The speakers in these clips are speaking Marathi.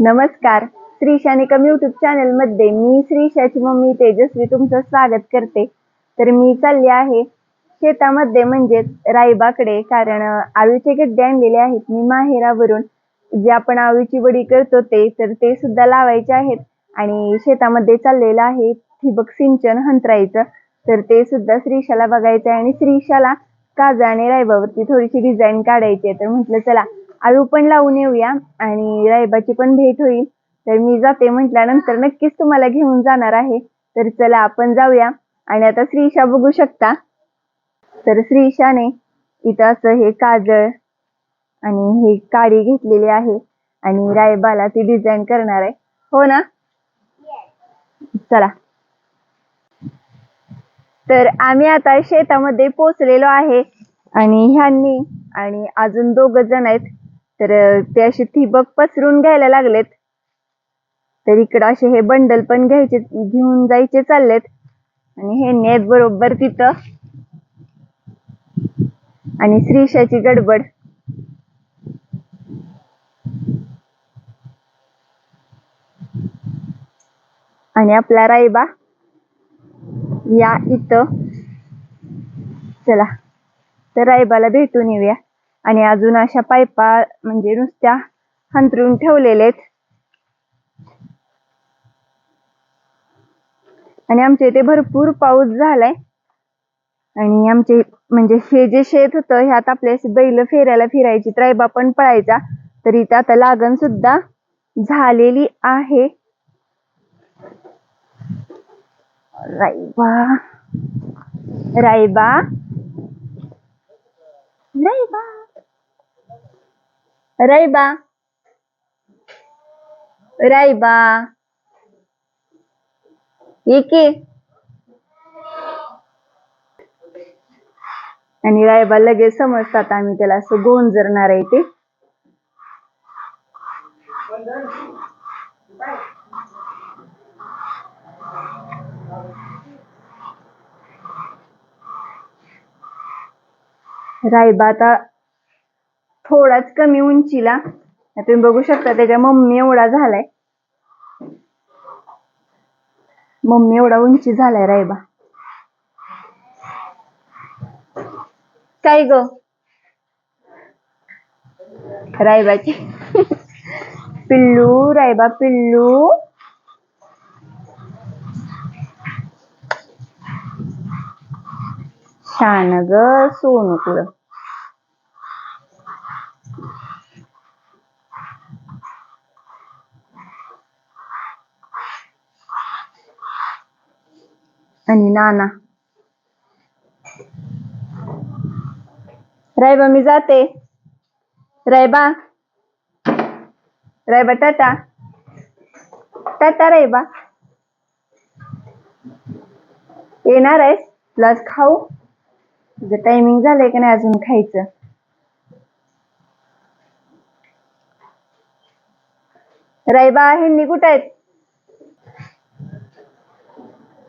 नमस्कार. श्रीशानिकम युट्यूब चॅनलमध्ये मी श्रीशाची मम्मी तेजस्वी तुमचं स्वागत करते. तर मी चालली आहे शेतामध्ये म्हणजेच राईबाकडे कारण आळूचे गड्डे आणलेले आहेत मी माहेरावरून. जे आपण आळूची वडी करतो ते तर ते सुद्धा लावायचे आहेत. आणि शेतामध्ये चाललेलं आहे ठिबक सिंचन हंतरायचं तर ते सुद्धा श्रीशाला बघायचं आहे आणि श्रीशाला काजा आणि रायबावरती थोडीशी डिझाईन काढायची आहे. तर म्हटलं चला आळू पण लावून येऊया आणि रायबाची पण भेट होईल. तर मी जाते म्हटल्यानंतर नक्कीच तुम्हाला घेऊन जाणार आहे. तर चला आपण जाऊया. आणि आता श्रीशा बघू शकता. तर श्रीशाने इथं असं हे काजळ आणि हे काडी घेतलेली आहे. आणि रायबाला ती डिझाईन करणार आहे. हो ना? चला. तर आम्ही आता शेतामध्ये पोचलेलो आहे. आणि ह्यांनी आणि अजून दोघ जण आहेत. तर ते असे ठिबक पसरून घ्यायला लागलेत. तर इकडं असे हे बंडल पण घ्यायचे घेऊन जायचे चाललेत. आणि हे नेत बरोबर तिथं. आणि श्रीशाची गडबड. आणि आपला राईबा या इथं. चला तर रायबाला भेटून येऊया. आणि अजून अशा पायपा म्हणजे नुसत्या हंतरून ठेवलेले आहेत आणि आमच्या इथे भरपूर पाऊस झालाय. आणि आमचे म्हणजे हे जे शेत होतं ह्यात आपले बैल फेरायला फिरायची रायबा पण पळायचा. तरी इथं आता लागण सुद्धा झालेली आहे. रायबा. रायबा. रायबा. रायबा रायबा ये की आणि रायबा लगेच समजतात आम्ही त्याला असं गोंजरणार आहे ते. रायबा आता थोडाच कमी उंचीला. तुम्ही बघू शकता त्याच्या मम्मी एवढा झालाय. मम्मी एवढा उंची झालाय रायबा काय ग? रायबाची. पिल्लू रायबा पिल्लू. छान ग सोनू तुला. आणि नाना रायबा मी जाते रायबा रायबा टाटा टाटा रायबा येणार आहेस तुला खाऊ तुझं टायमिंग झालंय का नाही अजून खायचं? रायबा ह्यांनी कुठं आहेत?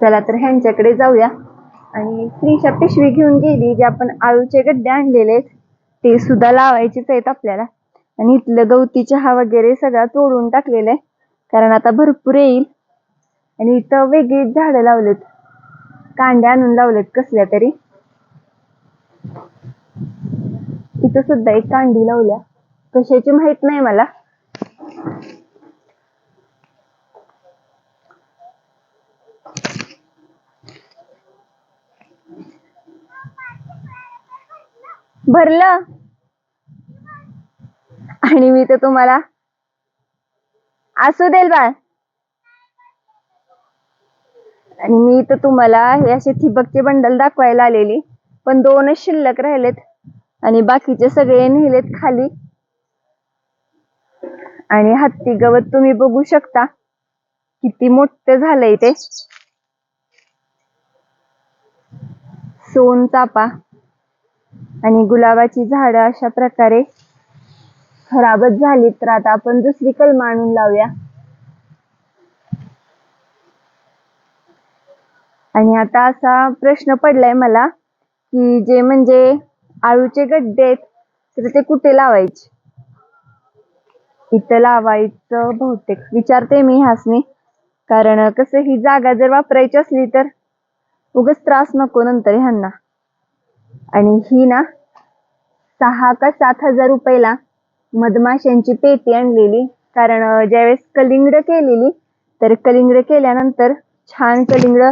चला तर ह्यांच्याकडे जाऊया. आणि स्त्रीच्या पिशवी घेऊन गेली जे आपण आळूचे गड्डे आणलेले आहेत ते सुद्धा लावायचेच आहेत आपल्याला. आणि इथलं गवती चहा वगैरे सगळा तोडून टाकलेला आहे. कारण आता भरपूर येईल. आणि इथं वेगळीच झाडं लावलेत. कांड्या आणून लावलेत कसल्या तरी. इथं सुद्धा एक कांडी लावल्या. कशाची माहीत नाही मला. भरलं. आणि मी तर तुम्हाला असू देल बाळ. आणि मी तर तुम्हाला हे असे थिबकचे बंडल दाखवायला आलेली. पण दोनच शिल्लक राहिलेत. आणि बाकीचे सगळे नेलेत खाली. आणि हत्ती गवत तुम्ही बघू शकता. किती मोठं झालंय ते. सोन चापा. आणि गुलाबाची झाडं अशा प्रकारे खराबच झाली तर आता आपण दुसरी कलम आणून लावूया. आणि आता असा प्रश्न पडलाय मला की जे म्हणजे आळूचे गड्डे आहेत तर ते कुठे लावायचे? इथं लावायचं बहुतेक. विचारते मी ह्यासनी कारण कसं ही जागा जर वापरायची असली तर उगाच त्रास नको नंतर ह्यांना. आणि ही ना सहा का सात हजार रुपयाला मधमाशांची पेटी आणलेली. कारण ज्यावेळेस कलिंगड केलेली तर कलिंगड केल्यानंतर छान कलिंगड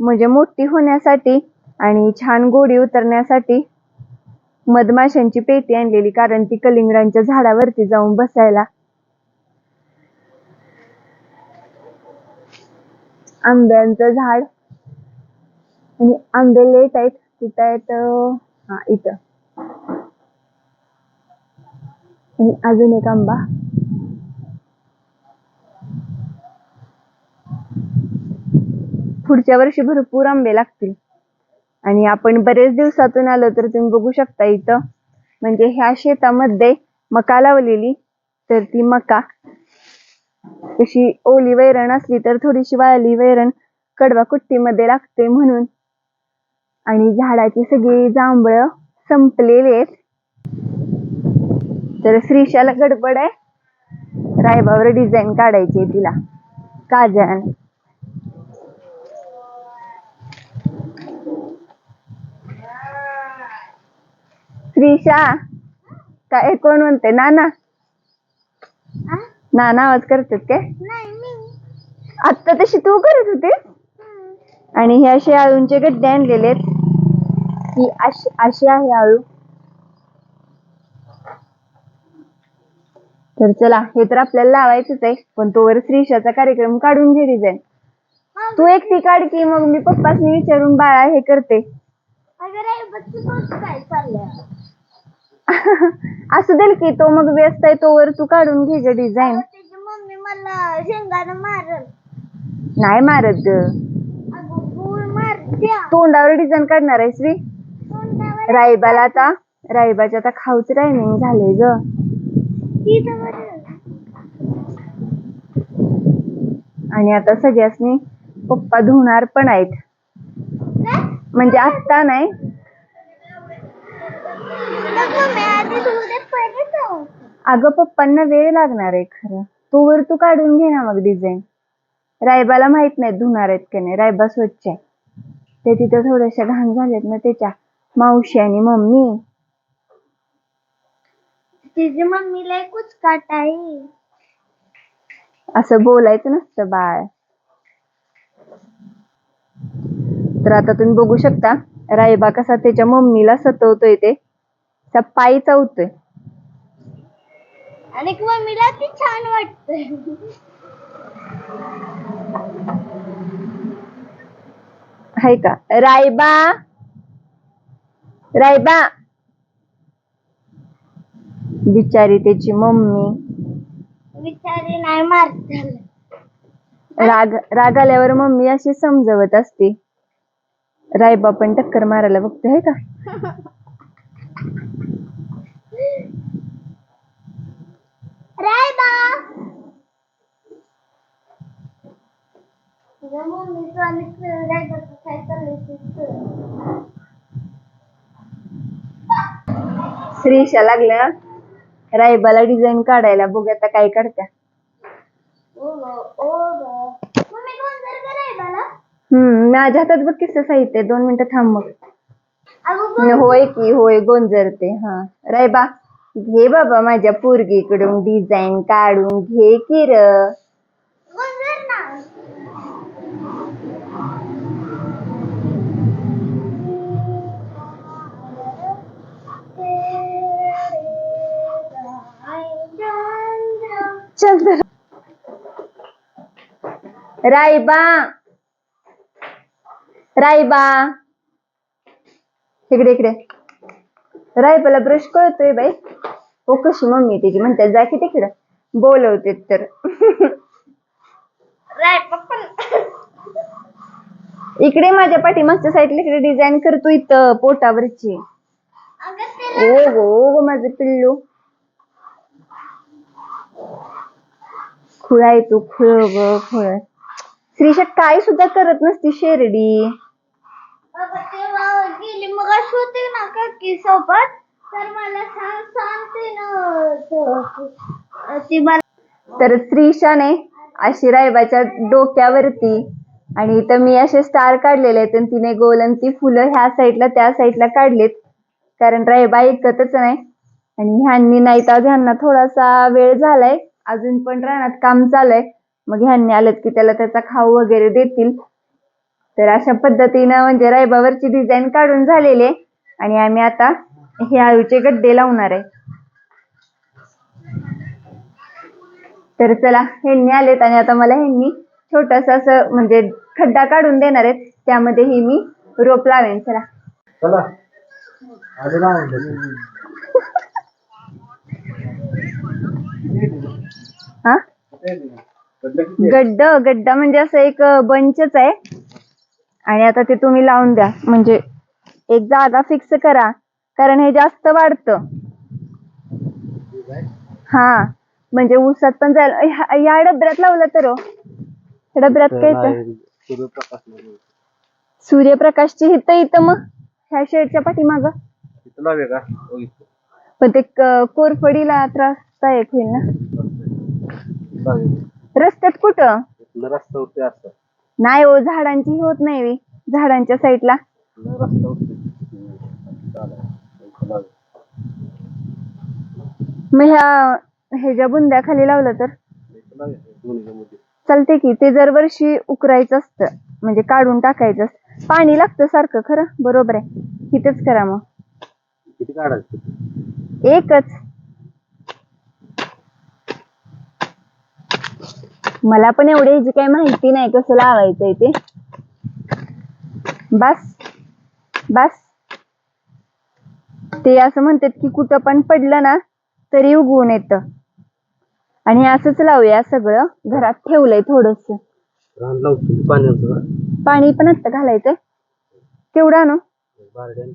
म्हणजे मोठी होण्यासाठी आणि छान गोडी उतरण्यासाठी मधमाशांची पेटी आणलेली. कारण ती कलिंगडांच्या झाडावरती जाऊन बसायला. आंब्यांचं झाड आणि आंबे लेट आहेत. कुठं आहे तर हा इथं. आणि अजून एक आंबा. पुढच्या वर्षी भरपूर आंबे लागतील. आणि आपण बरेच दिवसातून आलो तर तुम्ही बघू शकता इथं. म्हणजे ह्या शेतामध्ये मका लावलेली तर ती मका. तशी ओली वैरण असली तर थोडीशी वाळली वैरण कडवा कुट्टीमध्ये लागते म्हणून. आणि झाडाची सगळी जांभळं संपलेली आहेत तर श्रीशाला गडबड आहे. रायबावर डिझाईन काढायची आहे तिला. काजळाने श्रीशा काय कोण म्हणते नाना. नाना आवाज करतात काय? आत्ता तशी तू करत होती आणि हे असे आळूंचे गड्डे आणलेले आहेत. ही अशी अशी आहे आळू. तर चला हे तर आपल्याला लावायचंच आहे पण तोवर श्रीषाचा कार्यक्रम काढून घे डिझाईन तू एकटी काढ की मग मी पप्पासनी विचारून बाळा हे करते. असू देल की तो मग व्यस्त आहे तोवर तू काढून घे ग डिझाईन मम्मी मला शेंगानं मारल. नाही मारत ग. अगं गुळ मारत्या तोंडावर डिझाईन काढणार आहे श्री तोंडावर रायबाला आता रायबाच्या आता खाऊच टायमिंग झाले ग. आणि आता सगळ्यासनी पप्पा धुणार पण आहेत. म्हणजे आत्ता नाही. अगं पप्पांना वेळ लागणार आहे खरं. तोवर तू काढून घे ना मग डिझाईन रायबाला माहीत नाही धुणार आहेत की नाही. रायबा स्वच्छ आहे. ते तिथं थोड्याशा घाण झाल्यात ना त्याच्या. मावशी आणि मम्मी. तिची मम्मीला एकच काट आहे. असं बोलायचं नसतं बाळ. तर आता तुम्ही बघू शकता रायबा कसा त्याच्या मम्मीला सतवतोय ते. पायी चावतोय. आणि मम्मीला ती छान वाटतंय. हाय का? रायबा! रायबा. बिचारी त्याची मम्मी. विचारी नाही मारत राग राग आल्यावर मम्मी अशी समजवत असते. रायबा पण टक्कर मारायला बघतो है का? रायबा. तुझ्या मम्मीचं आणि रायबाचं काय चाललंय ते कळ. श्रीशा लागल्या. रायबाला डिझाईन काढायला बघू आता काय काढत्या हम्म माझ्या हातात बघ किस्सा साहित्य. दोन मिनिटं थांब मग. होय की होय गोंजरते हा. रायबा घे बाबा माझ्या पोरगीकडून डिझाईन काढून घे की र चंद्र रायबा. रायबा. इकडे इकडे. रायबाला ब्रश कळतोय बाई. हो कशी मम्मी त्याची म्हणतात जा की तिकडं. बोलवते तर. इकडे माझ्या पाठीमागच्या साईडला इकडे डिझाईन करतो इथं पोटावरची. ओ गो ओ गो माझं पिल्लू. खुळा आहे तू खुळ ग खुळ. श्रीषा काय सुद्धा करत नसती शेरडी. तेव्हा गेली. मग अशी होती ना काकी सोबत? तर मला सांग सांगते ना ती मला तर श्रीशाने अशी रायबाच्या डोक्यावरती आणि इथं मी असे स्टार काढलेले आहेत आणि तिने गोल आणि ती फुलं ह्या साईडला त्या साईडला काढलीत. कारण रायबा ऐकतच नाही. आणि ह्यांनी नाही तर ह्यांना थोडासा वेळ झालाय. अजून पण रानात काम चालय. मग ह्यांनी आलेत की त्याला त्याचा खाऊ वगैरे देतील. तर अशा पद्धतीनं म्हणजे रायबावरची डिझाईन काढून झालेली आहे. आणि आम्ही आता हे आळूचे गड्डे लावणार आहे. तर चला ह्यांनी आलेत आणि आता मला ह्यांनी छोटस असं म्हणजे खड्डा काढून देणार आहेत. त्यामध्ये ही मी रोप लावेन. चला. चला आले ना म्हणलं. हा गड्डा? गड्ड म्हणजे असं एक बंचच आहे आणि आता ते तुम्ही लावून द्या म्हणजे एक जागा फिक्स करा कारण हे जास्त वाढतं हा म्हणजे ऊसात पण जायला या डबऱ्यात लावलं तर हो. डबऱ्यात काय. सूर्यप्रकाशची हित इथं मग ह्या शेडच्या पाठीमाग. पण ते कोरफडीला त्रासदायक होईल ना. रस्त्यात कुठं इथलं रस्ता होते असं नाही हो झाडांची ही होत नाही बी. झाडांच्या साईडला इथलं रस्ता होते चालेल. इथं लावे. मग ह्या ह्याच्या बुंद्या खाली लावलं तर इथं लावे. दोन्हीच्या मध्ये. चालते की ते जर वर्षी उकरायचं असतं म्हणजे काढून टाकायचं असतं पाणी लागतं सारखं खरं बरोबर आहे इथेच करा मग किती काढायचं एकच मला पण एवढी ह्याची काही माहिती नाही कसं लावायचंय ते. बस बस. ते असं म्हणतात की कुठं पण पडलं ना तरी उगवून येतं. आणि असंच लावूया सगळं. घरात ठेवलंय थोडस. पाणी ना पाणी पण असतं घालायचं केवढं बारड्यान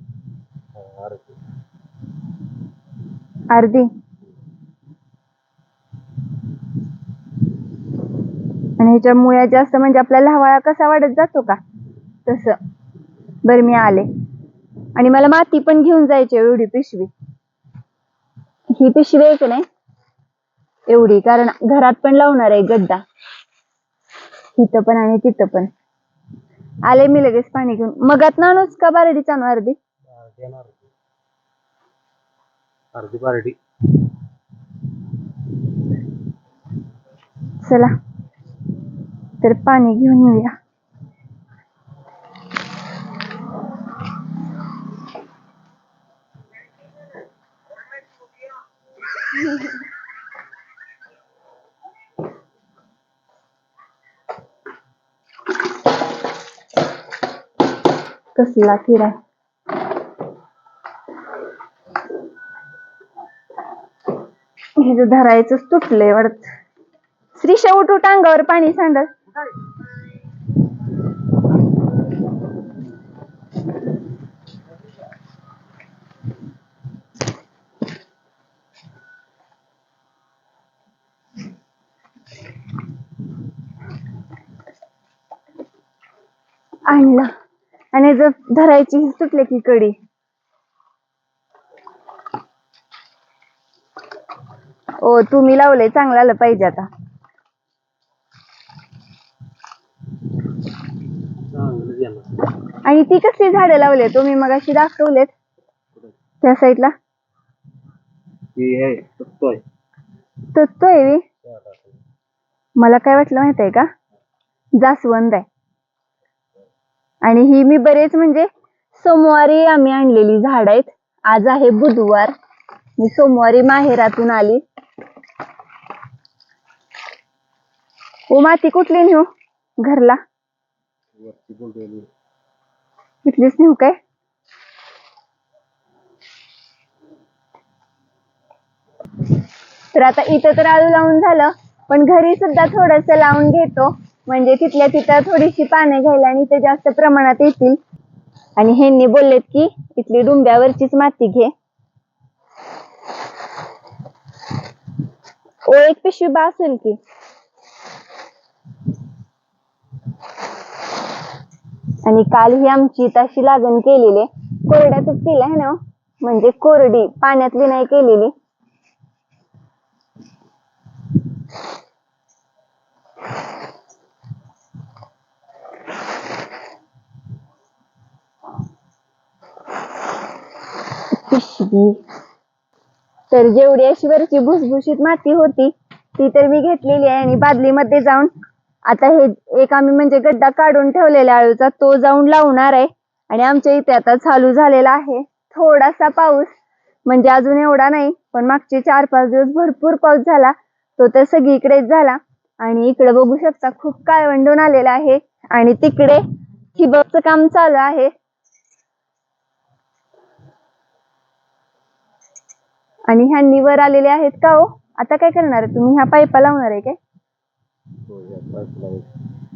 अर्धी. आणि ह्याच्या मुळ्या जास्त म्हणजे आपला हवाळा कसा वाढत जातो का? तस. बर मी आले. आणि मला माती पण घेऊन जायची एवढी पिशवी. ही पिशवी आहे की नाही? एवढी कारण घरात पण लावणार आहे गड्डा. इथं पण आणि तिथं पण. आले मी लगेच पाणी घेऊन. मगात नाणूच का बारडीच आणू अर्धी. अर्धी बारडी. चला. तर पाणी घेऊन येऊया. कसला किडा? हे जे धरायचंच तुटलंय वाटत श्रीशा उठ उठ अंगावर पाणी सांडत आणलं. आणि जर धरायची सुटले की कडी. ओ तुम्ही लावलंय चांगलं आलं पाहिजे आता. आणि ती कसली झाडं लावले तुम्ही मग अशी दाखवलेत. त्या साईडला. ही आहे. मला काय वाटलं माहीत आहे का? जास्वंद आहे. आणि ही मी बरेच म्हणजे सोमवारी आम्ही आणलेली झाड आहेत. आज आहे बुधवार. मी सोमवारी माहेरातून आली. ओ माती कुठली नेऊ? घरला. इथलीच नेऊ काय? तर आता इथं तर आळू लावून झालं पण घरी सुद्धा थोडस लावून घेतो. म्हणजे तिथल्या तिथं थोडीशी पाने घ्यायला आणि ते जास्त प्रमाणात येतील. आणि ह्यांनी बोललेत की इथली डुंब्यावरचीच माती घे. ओ एक पिशवी बास की. आणि काल ही आमची तशी लागण केलेली आहे. कोरड्यातच केलं आहे ना हो? म्हणजे कोरडी पाण्यातली नाही केलेली. होती. तर जेवढी अशी भुसभुशीत माती होती ती तर मी घेतलेली आहे आणि बादलीमध्ये जाऊन आता हे एक आम्ही म्हणजे गड्डा काढून ठेवलेला आळूचा तो जाऊन लावणार आहे. आणि आमच्या इथे आता चालू झालेला आहे. थोडासा पाऊस म्हणजे अजून एवढा नाही पण मागचे चार पाच दिवस भरपूर पाऊस झाला. तो तर सगळीकडेच झाला. आणि इकडे बघू शकता खूप काळवंडून आलेला आहे. आणि तिकडे ठिबकचं काम चालू आहे. आणि ह्यांनी वर आलेले आहेत का हो? आता काय करणार आहे तुम्ही? ह्या पाईपा लावणार आहे काय? हो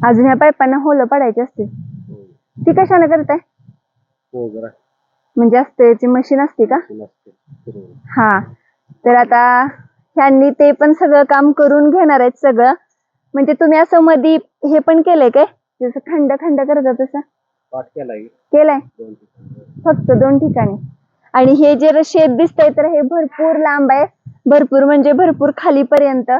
अजून ह्या पाईपांना होलं पडायचे असतील. हो. ती कशाने करताय? हो म्हणजे असते याची मशीन असते का. हा. तर आता ह्यांनी ते पण सगळं काम करून घेणार आहेत सगळं. म्हणजे तुम्ही असं मधी हे पण केलंय काय? जसं खंड खंड करता तसं केलाय. केलंय? फक्त दोन ठिकाणी. आणि हे जे शेत दिसतंय तर हे भरपूर लांब आहे. भरपूर म्हणजे भरपूर खालीपर्यंत.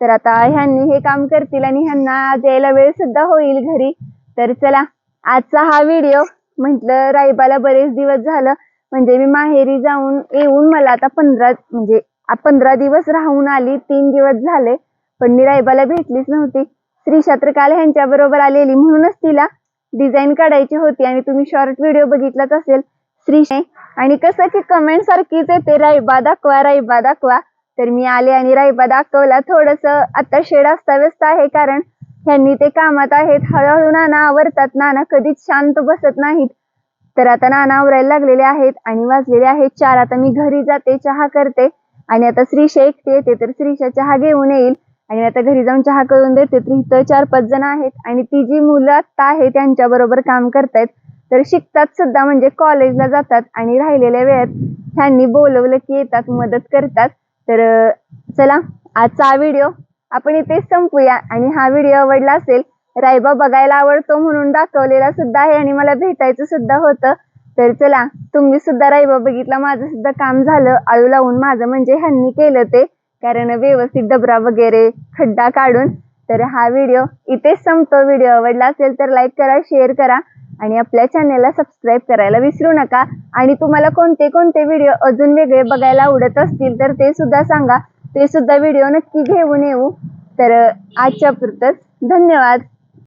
तर आता ह्यांनी हे काम करतील आणि ह्यांना आज यायला वेळ सुद्धा होईल घरी. तर चला आजचा हा व्हिडिओ म्हटलं राईबाला बरेच दिवस झालं. म्हणजे मी माहेरी जाऊन येऊन मला आता पंधरा म्हणजे पंधरा दिवस राहून आली तीन दिवस झाले. पण मी रायबाला भेटलीच नव्हती. श्री काल ह्यांच्या बरोबर आलेली म्हणूनच तिला डिझाईन काढायची होती आणि तुम्ही शॉर्ट व्हिडिओ बघितलाच असेल. श्री आणि कसं की कमेंट सारखीच येते रायबा दाखवा रायबा दाखवा. तर मी आले आणि रायबा दाखवला. थोडस आता शेड अस्ताव्यस्त आहे कारण ह्यांनी ते कामात आहेत. हळूहळू नाना आवरतात. नाना कधीच शांत बसत नाहीत. तर आता नाना आवरायला लागलेले आहेत आणि वाजलेले आहेत चार. आता मी घरी जाते चहा करते आणि आता श्रीशा एकटी येते. तर श्रीशा चहा घेऊन येईल आणि आता घरी जाऊन चहा करून देते. तर इथं चार पाच जण आहेत आणि ती जी मुलं आत्ता आहे त्यांच्या बरोबर काम करतायत. तर शिकतात सुद्धा म्हणजे कॉलेजला जातात आणि राहिलेल्या वेळेत ह्यांनी बोलवलं की येतात मदत करतात. तर चला आजचा हा व्हिडिओ आपण इथे संपूया. आणि हा व्हिडिओ आवडला असेल रायबा बघायला आवडतो म्हणून दाखवलेला सुद्धा आहे आणि मला भेटायचं सुद्धा होतं. तर चला तुम्ही सुद्धा रायबा बघितला माझं सुद्धा काम झालं. आळू लावून माझं म्हणजे ह्यांनी केलं ते. कारण व्यवस्थित डबरा वगैरे खड्डा काढून तर हा व्हिडिओ इथेच संपतो. व्हिडिओ आवडला असेल तर लाईक करा शेअर करा आणि आपल्या चॅनलला सबस्क्राईब करायला विसरू नका. आणि तुम्हाला कोणते कोणते व्हिडिओ अजून वेगळे बघायला आवडत असतील तर ते सुद्धा सांगा. ते सुद्धा व्हिडिओ नक्की घेऊन येऊ. तर आजच्या पुरतच धन्यवाद.